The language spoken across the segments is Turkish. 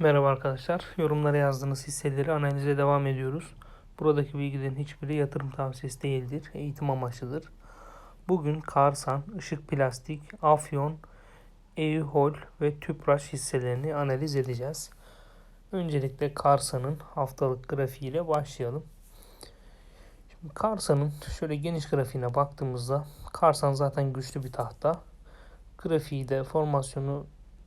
Merhaba arkadaşlar. Yorumlara yazdığınız hisseleri analize devam ediyoruz. Buradaki bilgilerin hiçbiri yatırım tavsiyesi değildir. Eğitim amaçlıdır. Bugün Karsan, Işık Plastik, Afyon, Eyühol ve Tüpraş hisselerini analiz edeceğiz. Öncelikle Karsan'ın haftalık grafiğiyle başlayalım. Şimdi Karsan'ın şöyle geniş grafiğine baktığımızda Karsan zaten güçlü bir tahta. Grafiği de formasyonu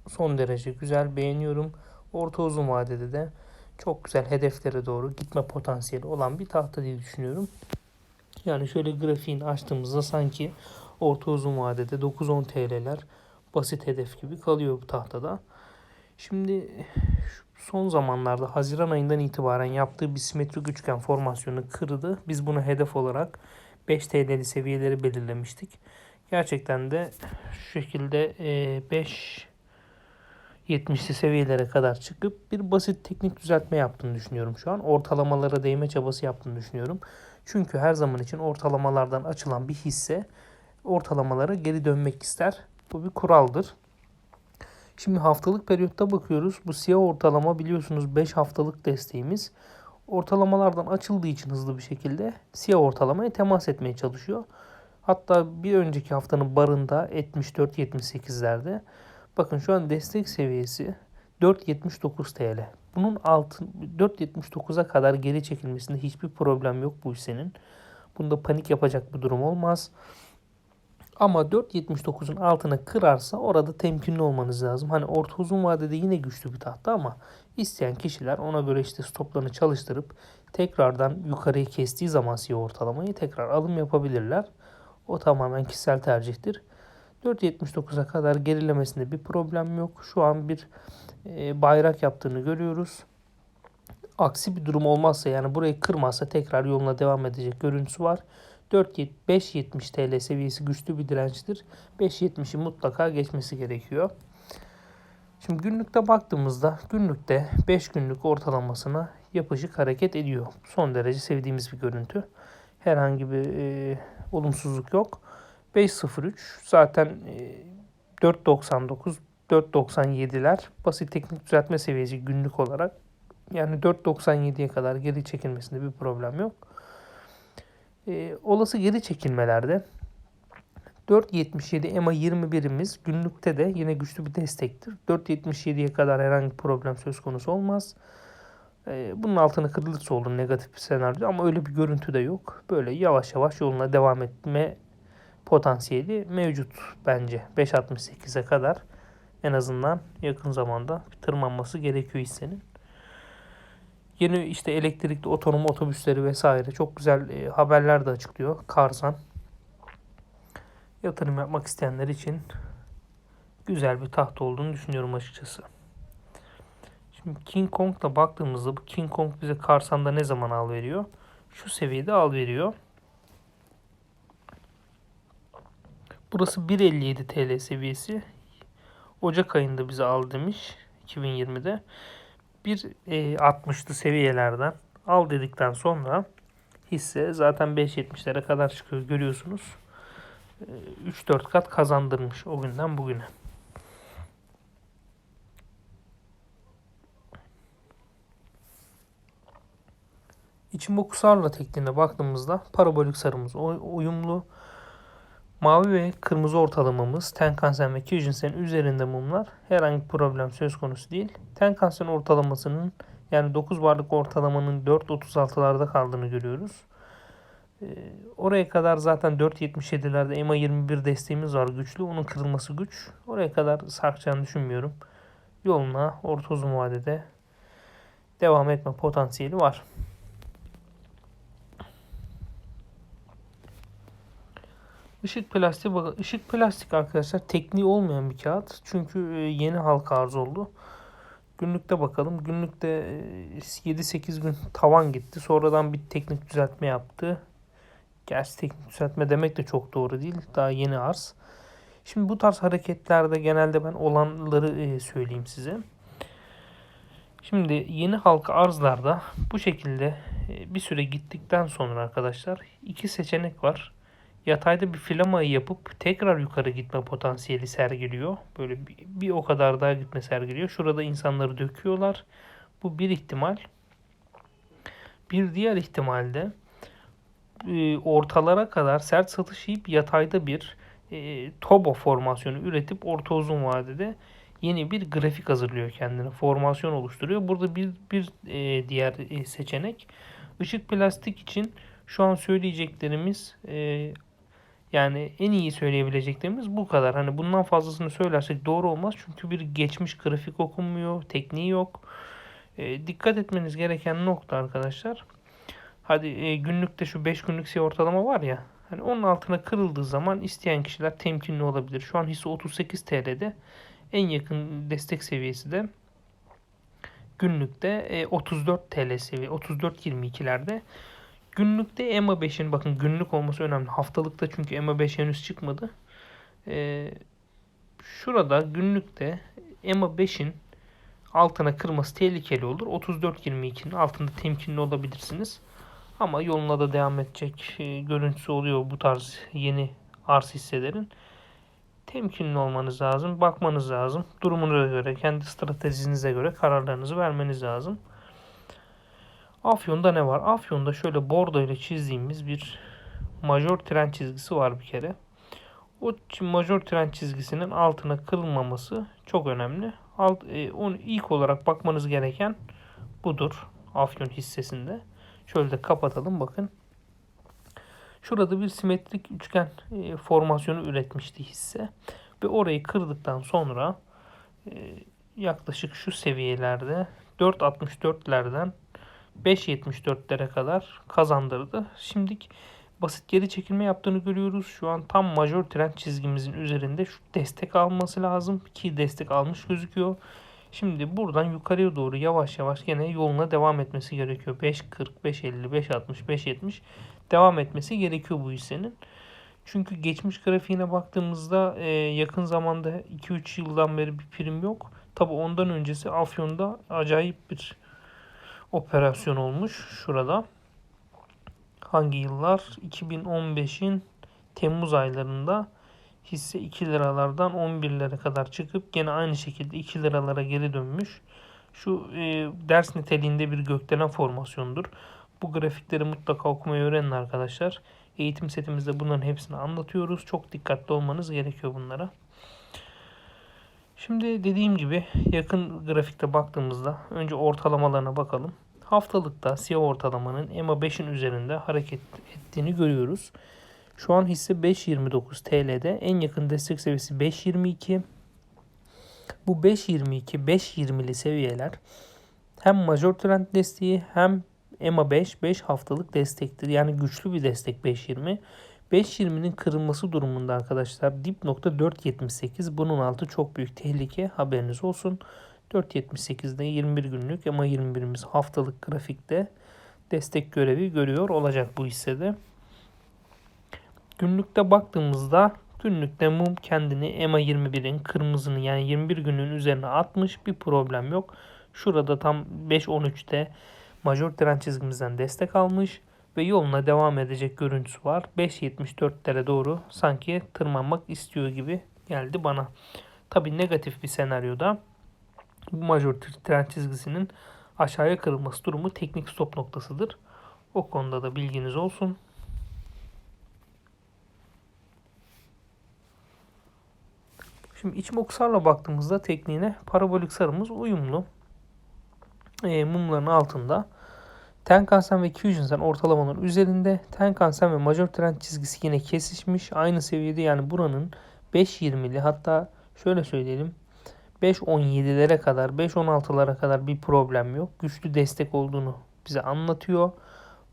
son derece güzel beğeniyorum. Orta uzun vadede de çok güzel hedeflere doğru gitme potansiyeli olan bir tahta diye düşünüyorum. Yani şöyle grafiğini açtığımızda sanki orta uzun vadede 9-10 TL'ler basit hedef gibi kalıyor bu tahtada. Şimdi son zamanlarda Haziran ayından itibaren yaptığı bir simetrik üçgen formasyonu kırdı. Biz bunu hedef olarak 5 TL'li seviyeleri belirlemiştik. Gerçekten de şu şekilde 5 70'li seviyelere kadar çıkıp bir basit teknik düzeltme yaptığını düşünüyorum şu an. Ortalamalara değme çabası yaptığını düşünüyorum. Çünkü her zaman için ortalamalardan açılan bir hisse ortalamalara geri dönmek ister. Bu bir kuraldır. Şimdi haftalık periyotta bakıyoruz. Bu siyah ortalama biliyorsunuz 5 haftalık desteğimiz. Ortalamalardan açıldığı için hızlı bir şekilde siyah ortalamaya temas etmeye çalışıyor. Hatta bir önceki haftanın barında 74-78'lerde Bakın şu an destek seviyesi 4.79 TL. Bunun altın 4.79'a kadar geri çekilmesinde hiçbir problem yok bu hissenin. Bunda panik yapacak bir durum olmaz. Ama 4.79'un altına kırarsa orada temkinli olmanız lazım. Hani orta uzun vadede yine güçlü bir tahta ama isteyen kişiler ona göre işte stoplarını çalıştırıp tekrardan yukarıyı kestiği zaman siyah ortalamayı tekrar alım yapabilirler. O tamamen kişisel tercihtir. 4.79'a kadar gerilemesinde bir problem yok. Şu an bir e, bayrak yaptığını görüyoruz. Aksi bir durum olmazsa yani burayı kırmazsa tekrar yoluna devam edecek görüntüsü var. 5.70 TL seviyesi güçlü bir dirençtir. 5.70'i mutlaka geçmesi gerekiyor. Şimdi günlükte baktığımızda günlükte 5 günlük ortalamasına yapışık hareket ediyor. Son derece sevdiğimiz bir görüntü. Herhangi bir e, olumsuzluk yok. 5.03 zaten 4.99 e, 4.97'ler basit teknik düzeltme seviyesi günlük olarak. Yani 4.97'ye kadar geri çekilmesinde bir problem yok. E, olası geri çekilmelerde 4.77 EMA 21'imiz günlükte de yine güçlü bir destektir. 4.77'ye kadar herhangi bir problem söz konusu olmaz. E, bunun altına kırılırsa olur negatif bir senaryo ama öyle bir görüntü de yok. Böyle yavaş yavaş yoluna devam etme potansiyeli mevcut bence. 5.68'e kadar en azından yakın zamanda tırmanması gerekiyor hissenin. Yeni işte elektrikli otonom otobüsleri vesaire çok güzel e, haberler de açıklıyor Karsan. Yatırım yapmak isteyenler için güzel bir taht olduğunu düşünüyorum açıkçası. Şimdi King Kong'da baktığımızda bu King Kong bize Karsan'da ne zaman al veriyor? Şu seviyede al veriyor. Burası 1.57 TL seviyesi. Ocak ayında bize al demiş 2020'de. 1.60'lı seviyelerden al dedikten sonra hisse zaten 5.70'lere kadar çıkıyor görüyorsunuz. 3-4 kat kazandırmış o günden bugüne. İçin bokusarla tekniğine baktığımızda parabolik sarımız uyumlu. Mavi ve kırmızı ortalamamız Tenkan-sen ve Kijun-sen üzerinde mumlar herhangi bir problem söz konusu değil. Tenkan-sen ortalamasının yani 9 varlık ortalamanın 4.36'larda kaldığını görüyoruz. Ee, oraya kadar zaten 4.77'lerde EMA 21 desteğimiz var güçlü. Onun kırılması güç. Oraya kadar sarkacağını düşünmüyorum. Yoluna orta uzun vadede devam etme potansiyeli var. Işık plastik bakın. Plastik arkadaşlar tekniği olmayan bir kağıt. Çünkü e, yeni halka arz oldu. Günlükte bakalım. Günlükte 7-8 e, gün tavan gitti. Sonradan bir teknik düzeltme yaptı. Gerçi teknik düzeltme demek de çok doğru değil. Daha yeni arz. Şimdi bu tarz hareketlerde genelde ben olanları e, söyleyeyim size. Şimdi yeni halka arzlarda bu şekilde bir süre gittikten sonra arkadaşlar iki seçenek var yatayda bir flamayı yapıp tekrar yukarı gitme potansiyeli sergiliyor. Böyle bir, bir o kadar daha gitme sergiliyor. Şurada insanları döküyorlar. Bu bir ihtimal. Bir diğer ihtimalde e, ortalara kadar sert satış yiyip yatayda bir e, tobo formasyonu üretip orta uzun vadede yeni bir grafik hazırlıyor kendine. Formasyon oluşturuyor. Burada bir, bir e, diğer e, seçenek ışık plastik için şu an söyleyeceklerimiz e, yani en iyi söyleyebileceklerimiz bu kadar. Hani bundan fazlasını söylersek doğru olmaz. Çünkü bir geçmiş grafik okunmuyor, tekniği yok. E, dikkat etmeniz gereken nokta arkadaşlar. Hadi e, günlükte şu 5 günlük siyah ortalama var ya. Hani onun altına kırıldığı zaman isteyen kişiler temkinli olabilir. Şu an hisse 38 TL'de. En yakın destek seviyesi de günlükte e, 34 TL seviye 34.22'lerde. Günlükte EMA 5'in bakın günlük olması önemli. Haftalıkta çünkü EMA 5 henüz çıkmadı. E, şurada günlükte EMA 5'in altına kırması tehlikeli olur. 34.22'nin altında temkinli olabilirsiniz. Ama yoluna da devam edecek e, görüntüsü oluyor bu tarz yeni arz hisselerin. Temkinli olmanız lazım, bakmanız lazım. Durumunuza göre, kendi stratejinize göre kararlarınızı vermeniz lazım. Afyon'da ne var? Afyon'da şöyle bordo ile çizdiğimiz bir major tren çizgisi var bir kere. O major tren çizgisinin altına kırılmaması çok önemli. Alt, e, onu ilk olarak bakmanız gereken budur. Afyon hissesinde. Şöyle de kapatalım bakın. Şurada bir simetrik üçgen e, formasyonu üretmişti hisse. Ve orayı kırdıktan sonra e, yaklaşık şu seviyelerde 4.64'lerden 5.74'lere kadar kazandırdı. Şimdi basit geri çekilme yaptığını görüyoruz. Şu an tam major trend çizgimizin üzerinde şu destek alması lazım ki destek almış gözüküyor. Şimdi buradan yukarıya doğru yavaş yavaş gene yoluna devam etmesi gerekiyor. 5.40, 5.50, 5.60, 5.70 devam etmesi gerekiyor bu hissenin. Çünkü geçmiş grafiğine baktığımızda e, yakın zamanda 2-3 yıldan beri bir prim yok. Tabi ondan öncesi Afyon'da acayip bir operasyon olmuş şurada. Hangi yıllar? 2015'in Temmuz aylarında hisse 2 liralardan 11 lira kadar çıkıp gene aynı şekilde 2 liralara geri dönmüş. Şu e, ders niteliğinde bir gökdelen formasyondur. Bu grafikleri mutlaka okumayı öğrenin arkadaşlar. Eğitim setimizde bunların hepsini anlatıyoruz. Çok dikkatli olmanız gerekiyor bunlara. Şimdi dediğim gibi yakın grafikte baktığımızda önce ortalamalarına bakalım. Haftalıkta siyah ortalamanın EMA 5'in üzerinde hareket ettiğini görüyoruz. Şu an hisse 5.29 TL'de. En yakın destek seviyesi 5.22. Bu 5.22, 5.20'li seviyeler hem major trend desteği hem EMA 5, 5 haftalık destektir. Yani güçlü bir destek 5.20. 5.20'nin kırılması durumunda arkadaşlar dip nokta 4.78. Bunun altı çok büyük tehlike. Haberiniz olsun. 4.78'de 21 günlük EMA 21'imiz haftalık grafikte destek görevi görüyor olacak bu hissede. Günlükte baktığımızda günlükte mum kendini EMA 21'in kırmızının yani 21 günün üzerine atmış bir problem yok. Şurada tam 5.13'te major trend çizgimizden destek almış ve yoluna devam edecek görüntüsü var. 5.74'lere doğru sanki tırmanmak istiyor gibi geldi bana. Tabi negatif bir senaryoda bu major trend çizgisinin aşağıya kırılması durumu teknik stop noktasıdır. O konuda da bilginiz olsun. Şimdi iç moksarla baktığımızda tekniğine parabolik sarımız uyumlu. E, mumların altında. Tenkan-sen ve Kyujin-sen ortalamaların üzerinde. Tenkan-sen ve major trend çizgisi yine kesişmiş. Aynı seviyede yani buranın 5.20'li hatta şöyle söyleyelim 5.17'lere kadar 5.16'lara kadar bir problem yok. Güçlü destek olduğunu bize anlatıyor.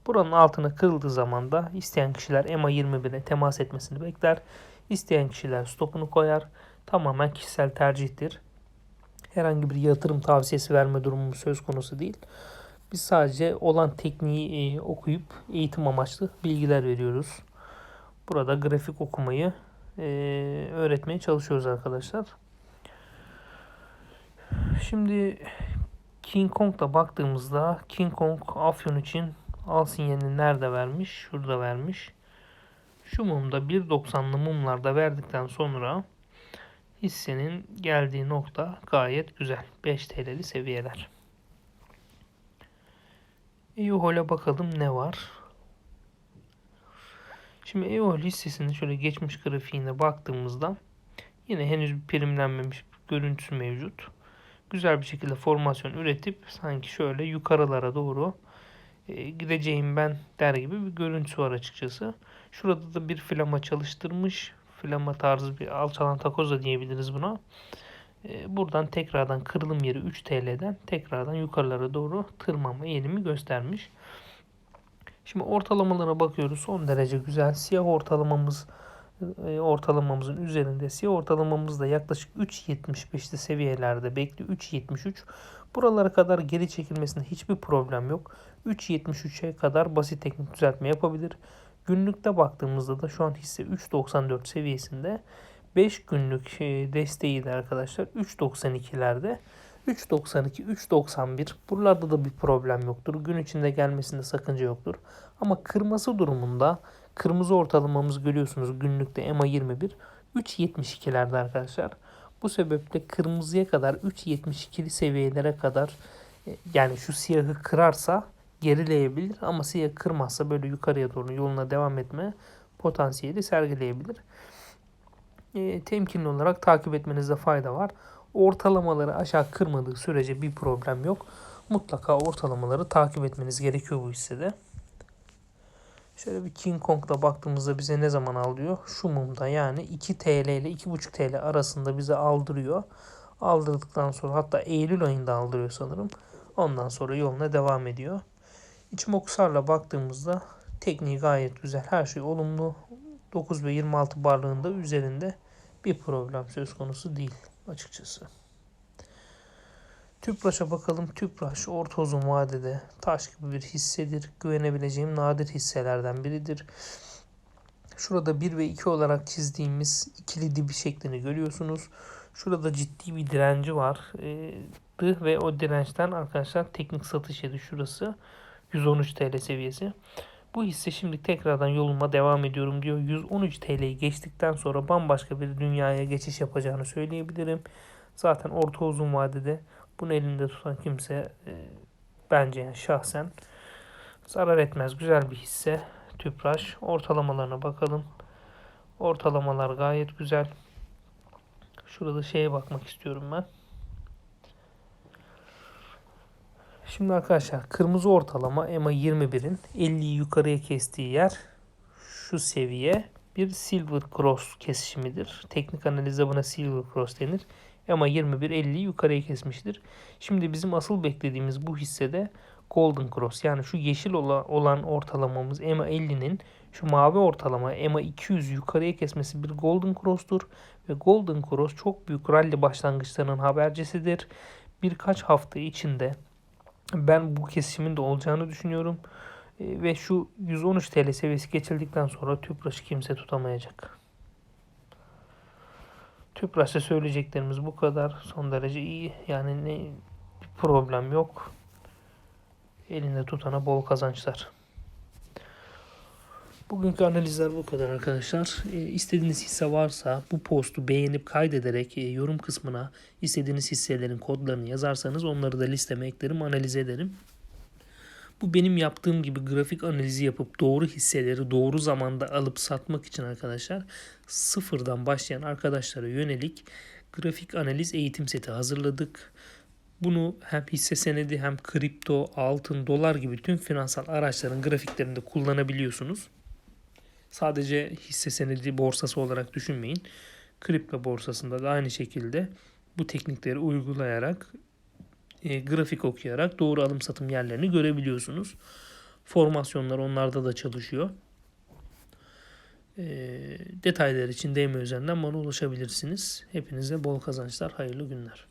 Buranın altına kırıldığı zaman da isteyen kişiler EMA 21'e temas etmesini bekler. İsteyen kişiler stopunu koyar tamamen kişisel tercihtir. Herhangi bir yatırım tavsiyesi verme durumu söz konusu değil. Biz sadece olan tekniği e, okuyup eğitim amaçlı bilgiler veriyoruz. Burada grafik okumayı e, öğretmeye çalışıyoruz arkadaşlar. Şimdi King Kong'da baktığımızda King Kong Afyon için al sinyalini nerede vermiş? Şurada vermiş. Şu mumda 1.90'lı mumlarda verdikten sonra hissenin geldiği nokta gayet güzel. 5 TL'li seviyeler. EOHOL'a bakalım ne var. Şimdi EOHOL hissesinin şöyle geçmiş grafiğine baktığımızda yine henüz primlenmemiş bir görüntüsü mevcut. Güzel bir şekilde formasyon üretip sanki şöyle yukarılara doğru e, gideceğim ben der gibi bir görüntüsü var açıkçası. Şurada da bir flama çalıştırmış. Flama tarzı bir alçalan takoz da diyebiliriz buna. E, buradan tekrardan kırılım yeri 3 TL'den tekrardan yukarılara doğru tırmanma eğilimi göstermiş. Şimdi ortalamalara bakıyoruz. Son derece güzel. Siyah ortalamamız e, ortalamamızın üzerinde. Siyah ortalamamız da yaklaşık 3.75'li seviyelerde bekliyor. 3.73. Buralara kadar geri çekilmesinde hiçbir problem yok. 3.73'e kadar basit teknik düzeltme yapabilir. Günlükte baktığımızda da şu an hisse 3.94 seviyesinde. 5 günlük e, desteği de arkadaşlar 3.92'lerde. 3.92, 3.91 buralarda da bir problem yoktur. Gün içinde gelmesinde sakınca yoktur. Ama kırması durumunda kırmızı ortalamamız görüyorsunuz günlükte EMA 21 3.72'lerde arkadaşlar. Bu sebeple kırmızıya kadar 3.72'li seviyelere kadar e, yani şu siyahı kırarsa gerileyebilir ama siyah kırmazsa böyle yukarıya doğru yoluna devam etme potansiyeli sergileyebilir. E, temkinli olarak takip etmenizde fayda var. Ortalamaları aşağı kırmadığı sürece bir problem yok. Mutlaka ortalamaları takip etmeniz gerekiyor bu hissede. Şöyle bir King Kong'da baktığımızda bize ne zaman alıyor? Şu mumda yani 2 TL ile 2,5 TL arasında bize aldırıyor. Aldırdıktan sonra hatta Eylül ayında aldırıyor sanırım. Ondan sonra yoluna devam ediyor. İçimokusar'la baktığımızda tekniği gayet güzel. Her şey olumlu. 9 ve 26 barlığında üzerinde bir problem söz konusu değil açıkçası. Tüpraş'a bakalım. Tüpraş orta uzun vadede taş gibi bir hissedir. Güvenebileceğim nadir hisselerden biridir. Şurada 1 ve 2 olarak çizdiğimiz ikili dibi şeklini görüyorsunuz. Şurada ciddi bir direnci var. Ee, ve o dirençten arkadaşlar teknik satış yedi şurası. 113 TL seviyesi. Bu hisse şimdi tekrardan yoluma devam ediyorum diyor. 113 TL'yi geçtikten sonra bambaşka bir dünyaya geçiş yapacağını söyleyebilirim. Zaten orta uzun vadede bunu elinde tutan kimse e, bence yani şahsen zarar etmez. Güzel bir hisse. Tüpraş. Ortalamalarına bakalım. Ortalamalar gayet güzel. Şurada şeye bakmak istiyorum ben. Şimdi arkadaşlar kırmızı ortalama EMA 21'in 50'yi yukarıya kestiği yer şu seviye bir Silver Cross kesişimidir. Teknik analizde buna Silver Cross denir. EMA 21 50'yi yukarıya kesmiştir. Şimdi bizim asıl beklediğimiz bu hissede Golden Cross yani şu yeşil olan ortalamamız EMA 50'nin şu mavi ortalama EMA 200 yukarıya kesmesi bir Golden Cross'tur. Ve Golden Cross çok büyük rally başlangıçlarının habercisidir. Birkaç hafta içinde ben bu kesimin de olacağını düşünüyorum. E, ve şu 113 TL seviyesi geçildikten sonra Tüpraş'ı kimse tutamayacak. Tüpraş'a söyleyeceklerimiz bu kadar. Son derece iyi. Yani ne problem yok. Elinde tutana bol kazançlar. Bugünkü analizler bu kadar arkadaşlar. E, istediğiniz hisse varsa bu postu beğenip kaydederek e, yorum kısmına istediğiniz hisselerin kodlarını yazarsanız onları da listeme eklerim, analiz ederim. Bu benim yaptığım gibi grafik analizi yapıp doğru hisseleri doğru zamanda alıp satmak için arkadaşlar sıfırdan başlayan arkadaşlara yönelik grafik analiz eğitim seti hazırladık. Bunu hem hisse senedi hem kripto, altın, dolar gibi tüm finansal araçların grafiklerinde kullanabiliyorsunuz. Sadece hisse senedi borsası olarak düşünmeyin. Kripto borsasında da aynı şekilde bu teknikleri uygulayarak e, grafik okuyarak doğru alım satım yerlerini görebiliyorsunuz. Formasyonlar onlarda da çalışıyor. E, detaylar için DM üzerinden bana ulaşabilirsiniz. Hepinize bol kazançlar, hayırlı günler.